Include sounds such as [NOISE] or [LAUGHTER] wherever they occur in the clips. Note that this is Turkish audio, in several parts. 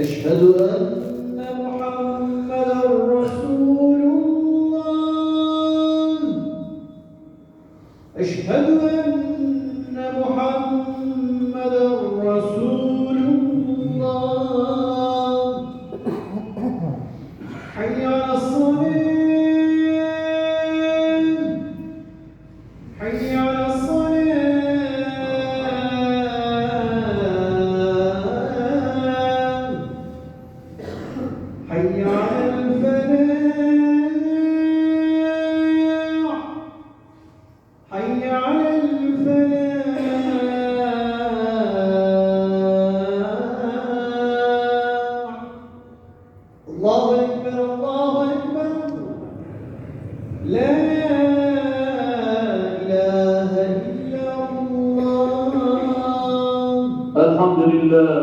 أشهد أن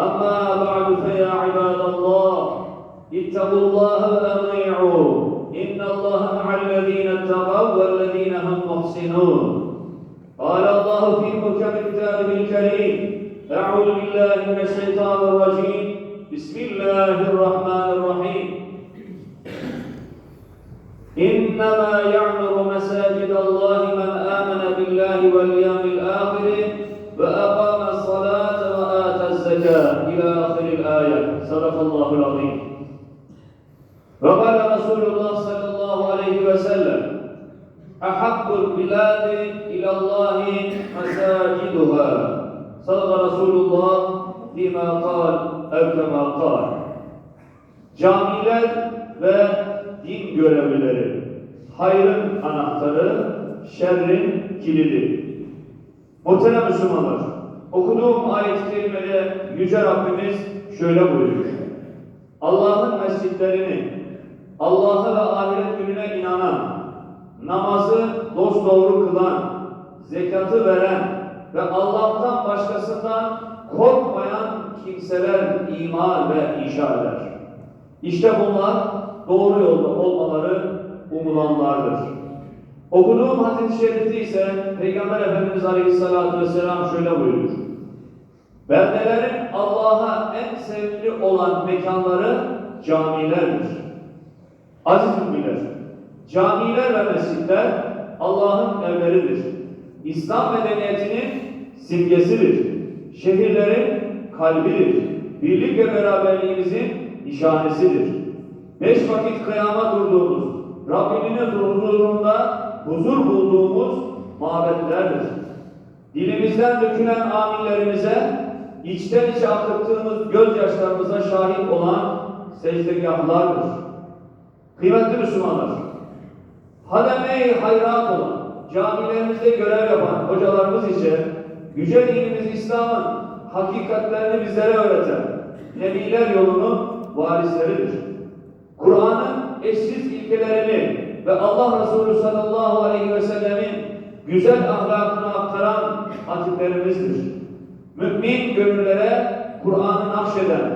أما بعد فيا عباد الله اتقوا الله وأطيعوه. إن الله مع الذين اتقوا والذين هم محسنون. قال الله في محكم كتابه الكريم أعوذ بالله من الشيطان الرجيم. بسم الله الرحمن الرحيم. إنما يعمر مساجد الله من آمن بالله واليوم Sadakallahu l-Azim. Ve kâle Resulullah sallallahu aleyhi ve sellem Ahabbul biladi ilallahi mesaciduha Sadaka Resulullah bima kal ev kema kal Camiler ve din görevlileri hayrın anahtarı, şerrin kilidi. Muhterem Müslümanlar, okuduğum ayet-i kerimede Yüce Rabbimiz şöyle buyuruyor. Allah'ın mescitlerini, Allah'a ve ahiret gününe inanan, namazı dosdoğru kılan, zekatı veren ve Allah'tan başkasından korkmayan kimseler iman ve inşa. İşte bunlar doğru yolda olmaları umulanlardır. Okuduğum hadis-i şerifte ise Peygamber Efendimiz Aleyhisselatü Vesselam şöyle buyuruyor. Beldelerin Allah'a en sevgili olan mekanları camilerdir. Aziz müminler, camiler ve mescitler Allah'ın evleridir. İslam medeniyetinin simgesidir. Şehirlerin kalbidir. Birlik ve beraberliğimizin nişanesidir. Beş vakit kıyama durduğumuz, Rabbimizin huzurunda huzur bulduğumuz mabetlerdir. Dilimizden dökülen aminlerimize, içten içe akıttığımız gözyaşlarımıza şahit olan secdegahlardır. Kıymetli Müslümanlar, hademe-i hayrat olan, camilerimizde görev yapan hocalarımız için yüce dinimiz İslam'ın hakikatlerini bizlere öğreten Nebiler yolunu varisleridir. Kur'an'ın eşsiz ilkelerini ve Allah Resulü sallallahu aleyhi ve sellemin güzel ahlakını aktaran hatiplerimizdir. Mümin gönüllere Kur'an'ı nakşeden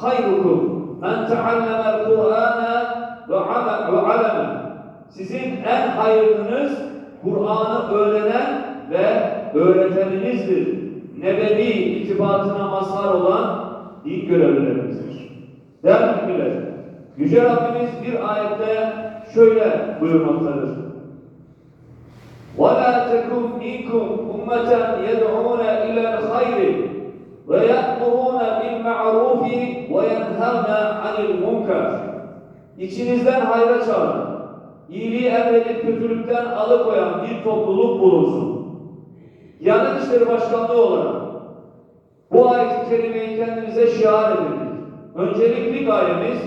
hayrukum men teallemel Kur'ane ve aleme sizin en hayırlınız Kur'an'ı öğrenen ve öğreteninizdir. Nebevi itibatına mazhar olan din görevlilerimizdir. Değerli Yüce Rabbimiz bir ayette şöyle buyurmaktadır. وَلَا تَكُنْ مِنْكُمْ أُمَّةً يَدْعُونَ إِلَى الْخَيْرِ وَيَأْمُرُونَ بِالْمَعْرُوفِ وَيَنْهَوْنَ عَنِ الْمُنْكَرِ İçinizden hayra çağıran, iyiliği emredip kötülükten alıkoyan bir topluluk bulunsun. Diyanet İşleri Başkanlığı olarak bu ayet-i kerimeyi kendimize şiar edindik. Öncelikli gayemiz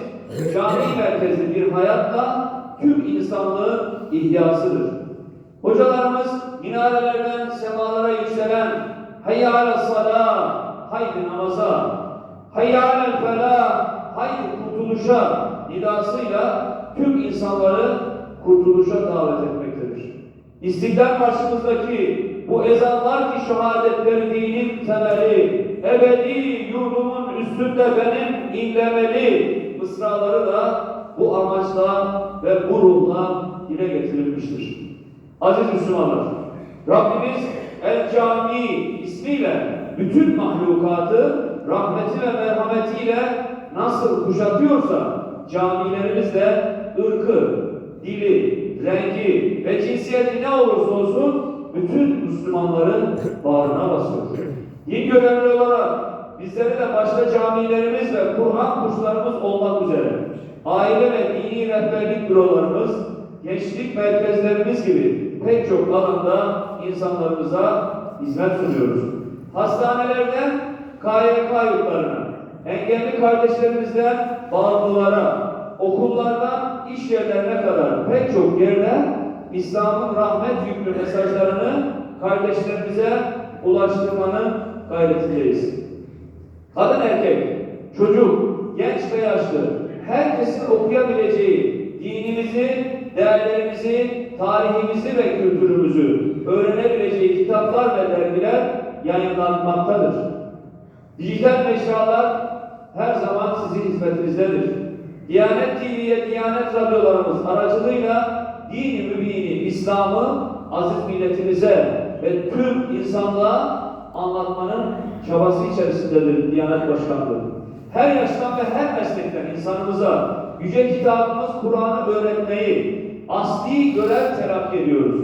cami merkezli bir hayatla tüm insanlığın ihyasıdır. Hocalarımız minarelerden semalara yükselen hayy ala salah, haydi namaza, hayy alel felah, haydi kurtuluşa nidasıyla tüm insanları kurtuluşa davet etmektedir. İstiklal Marşımızdaki bu ezanlar ki şehadetleri dinin temeli, ebedi yurdumun üstünde benim inlemeli mısraları da bu amaçla ve bu ruhla dile getirilmiştir. Aziz Müslümanlar, Rabbimiz El Cami ismiyle bütün mahlukatı rahmeti ve merhametiyle nasıl kuşatıyorsa camilerimiz de ırkı, dili, rengi ve cinsiyeti ne olursa olsun bütün Müslümanların bağrına basıyor. Din görevli olarak bizleri de başta camilerimiz ve Kur'an kurslarımız olmak üzere aile ve dini rehberlik bürolarımız, gençlik merkezlerimiz gibi pek çok alanda insanlarımıza hizmet sunuyoruz. Hastanelerden KYK yurtlarına, engelli kardeşlerimizden bağımlılara, okullardan iş yerlerine kadar pek çok yerde İslam'ın rahmet yüklü mesajlarını kardeşlerimize ulaştırmanın gayretindeyiz. Kadın erkek, çocuk, genç ve yaşlı herkesin okuyabileceği dinimizi, değerlerimizi, tarihimizi ve kültürümüzü öğrenebileceği kitaplar ve dergiler yayınlanmaktadır. Dijital mecralar her zaman sizin hizmetinizdedir. Diyanet TV'ye Diyanet radyolarımız aracılığıyla dini mübini İslam'ı aziz milletimize ve tüm insanlığa anlatmanın çabası içerisindedir Diyanet Başkanlığı. Her yaştan ve her meslekten insanımıza yüce kitabımız Kur'an'ı öğretmeyi asli görev telakki ediyoruz.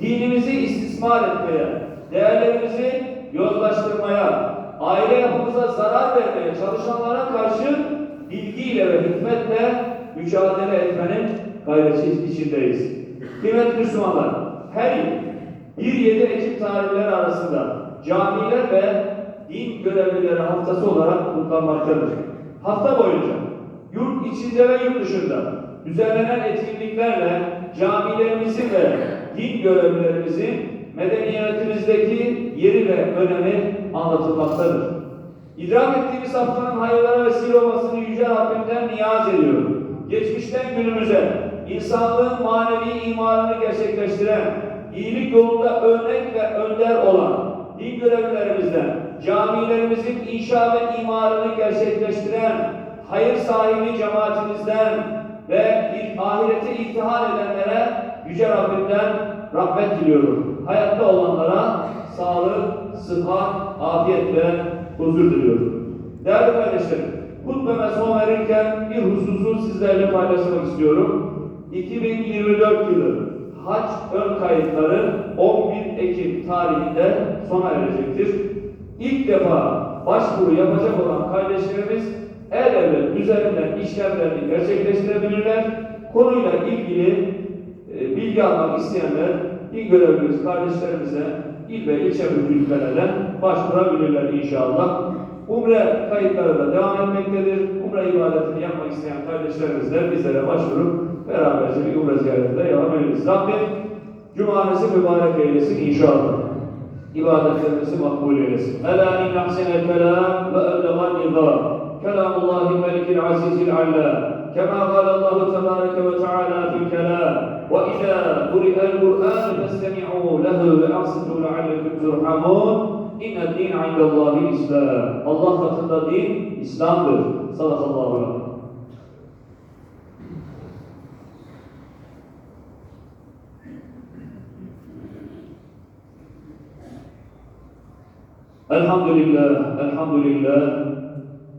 Dinimizi istismar etmeye, değerlerimizi yozlaştırmaya, aile yapımıza zarar vermeye çalışanlara karşı bilgiyle ve hikmetle mücadele etmenin gayreti içindeyiz. Kıymetli Müslümanlar, her yıl 1-7 Ekim tarihleri arasında camiler ve din görevlileri haftası olarak kutlanmaktadır. Hafta boyunca yurt içinde ve yurt dışında düzenlenen etkinliklerle camilerimizin ve din görevlilerimizin medeniyetimizdeki yeri ve önemi anlatılmaktadır. İdrak ettiğimiz haftanın hayırlara vesile olmasını Yüce Rabbimden niyaz ediyorum. Geçmişten günümüze insanlığın manevi imarını gerçekleştiren, iyilik yolunda örnek ve önder olan din görevlilerimizden, camilerimizin inşa ve imarını gerçekleştiren, hayır sahibi cemaatimizden ve ahireti iftihar edenlere Yüce Rabbimden rahmet diliyorum. Hayatta olanlara sağlık, sıhhat, afiyet ve huzur diliyorum. Değerli kardeşlerim, hutbeme son verirken bir hususu sizlerle paylaşmak istiyorum. 2024 yılı hac ön kayıtları 11 Ekim tarihinde sona erecektir. İlk defa başvuru yapacak olan kardeşlerimiz üzerinden işlemlerini gerçekleştirebilirler. Konuyla ilgili e, bilgi almak isteyenler il görevlimiz kardeşlerimize il ve ilçe müdürlüklerine başvurabilirler inşallah. Umre kayıtları da devam etmektedir. Umre ibadetini yapmak isteyen kardeşlerimiz de bizlere başvurup beraberce bir umre ziyaretinde ederiz. Rabbim Cumanızı mübarek eylesin inşallah. İbadetlerimizi makbul eylesin. Ela in ahsenel kelam ve eblegan nizam. Kelamullahi melikil azizil allâ. كما قال الله تبارك وتعالى في الكلام وإذا قرئ القرآن فاستمعوا له وأنصتوا لعلكم ترحمون إن الدين عند الله الإسلام Allah katında din İslam'dır. Sadakallahu aleyhi. الحمد لله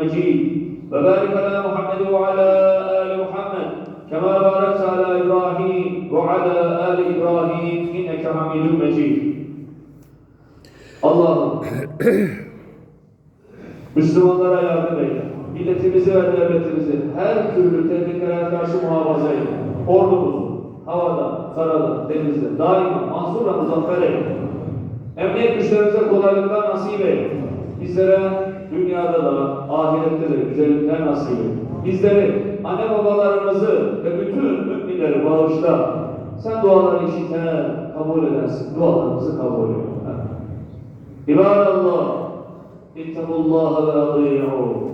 المجيد وبارك على محمد وعلى آل محمد كما باركت على إبراهيم وعلى آل إبراهيم إنك حميد مجيد Allah'ım [CLEARS THROAT] Müslümanlara yardım eyle. Milletimizi ve devletimizi her türlü tehlikelere karşı muhafaza eyle. Ordumuzu havada, karada, denizde daima mahzurla muzaffer eyle. Emniyet güçlerimize kolaylıklar nasip eyle. Bizlere dünyada da ahirette de güzellikler nasip eyle. Bizleri, anne babalarımızı ve bütün müminleri bağışla. Sen duaları işiten, kabul edersin. Dualarımızı kabul eyle. İbadallah, ittakullaha ve ati'u.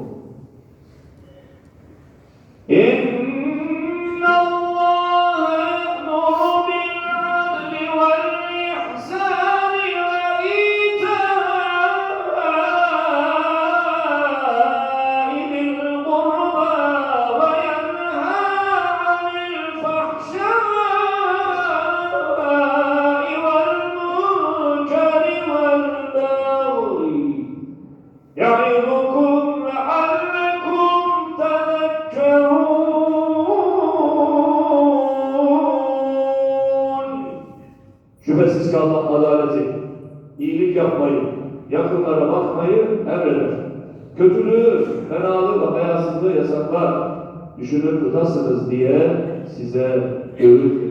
إن Şüphesiz ki Allah adaleti, iyilik yapmayı, yakınlara bakmayı emreder. Kötülüğü, fenalığı ve hayasızlığı yasaklar. Düşünür tutasınız diye size öğüt